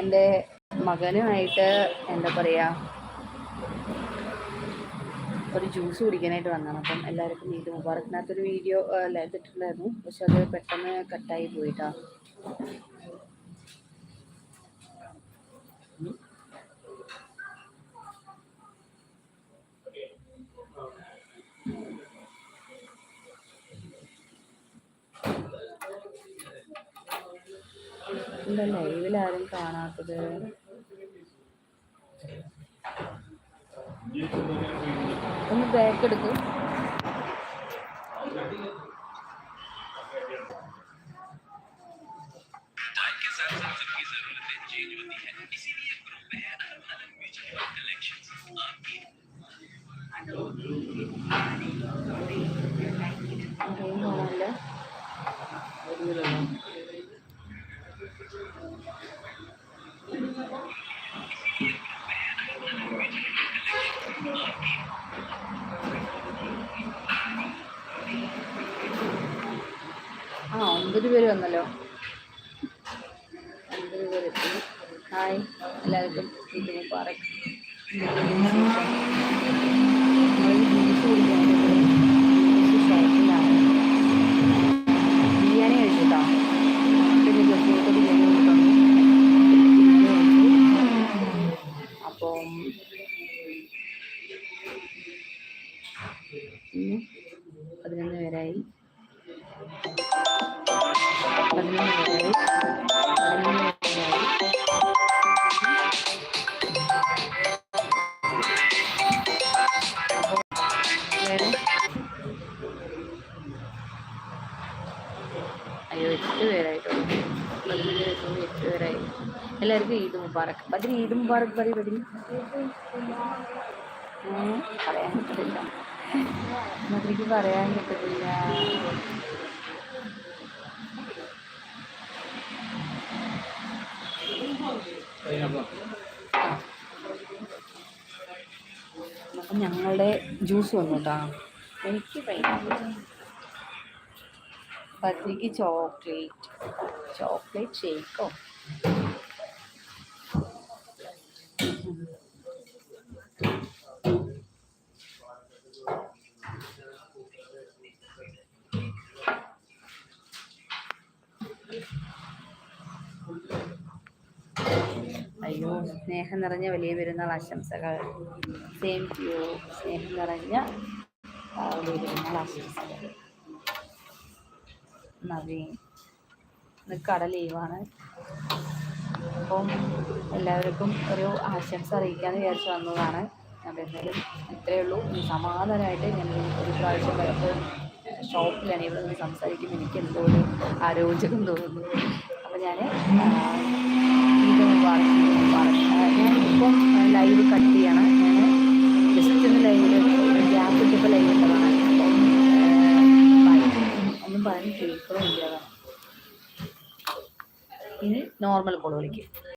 എന്റെ മകനുമായിട്ട് എന്താ പറയുക ഒരു ജ്യൂസ് കുടിക്കാനായിട്ട് വന്നതാണ്. അപ്പം എല്ലാവർക്കും ഈദ് മുബാറക്കിനകത്തൊരു വീഡിയോ ഇട്ടിട്ടുണ്ടായിരുന്നു. പക്ഷെ അത് പെട്ടെന്ന് കട്ടായി പോയിട്ടാ. എന്താ ലൈവിൽ ആരും കാണാത്തത്? ഒന്ന് ബാക്ക് എടുക്കും. കാണാനില്ല ആ ഒമ്പത് പേര് വന്നല്ലോ. ഒമ്പത് പേര്. ഹായ്. എല്ലാവർക്കും ഇത് മുബാറക് അപ്പം ഇന്ന് പതിനൊന്ന് പേരായി. പതിനൊന്ന് പേരായി. പതിനൊന്ന് പേരായി അയ്യോ എട്ട് പേരായിട്ടുള്ളൂ എല്ലാവർക്കും ഈദ് മുബാറക്ക് ബദ്രി ഈദ് മുബാറക്ക് പറയും ബദ്രി പറയാൻ പറ്റില്ല. ബദ്രിക്ക് പറയാൻ കിട്ടുന്നില്ല അപ്പം ഞങ്ങളുടെ ജ്യൂസ് വന്നു കേട്ടോ. എനിക്ക് പൈനാപ്പിൾ ബദ്രിക്ക് ചോക്ലേറ്റ്. ചോക്ലേറ്റ് ഷേക്കോ? അയ്യോ സ്നേഹം നിറഞ്ഞ വലിയ പെരുന്നാൾ ആശംസകൾ. സെയിം ടു യു സ്നേഹം നിറഞ്ഞ വലിയ പെരുന്നാൾ ആശംസകൾ. നവീൻ ഇന്ന് കട ലീവാണ് അപ്പം എല്ലാവർക്കും ഒരു ആശംസ അറിയിക്കാമെന്ന് വിചാരിച്ച് വന്നതാണ്. അപ്പം എന്തായാലും ഇത്രയേ ഉള്ളൂ. സമാധാനമായിട്ട് ഞാൻ ഒരു പ്രാവശ്യം പലപ്പോഴും ഷോപ്പിലാണ് ഇവിടെ നിന്ന് സംസാരിക്കുമ്പോൾ എനിക്ക് എന്തോ ഒരു ആരോചകം തോന്നുന്നു. അപ്പോൾ ഞാൻ ഇത് മുബാറക്ക് ഈദ് മുബാറക്ക് ഞാൻ ഇപ്പം ലൈവ് കട്ട് ചെയ്യണം ഞാൻ ജസ്റ്റ് ഒന്ന് ലൈവ് ഗ്യാപ്പ് ഇട്ടപ്പോൾ ലൈവ് ഇട്ടതാണ് അപ്പം ബൈ പറഞ്ഞ് ഇനി നോർമൽ കോൾ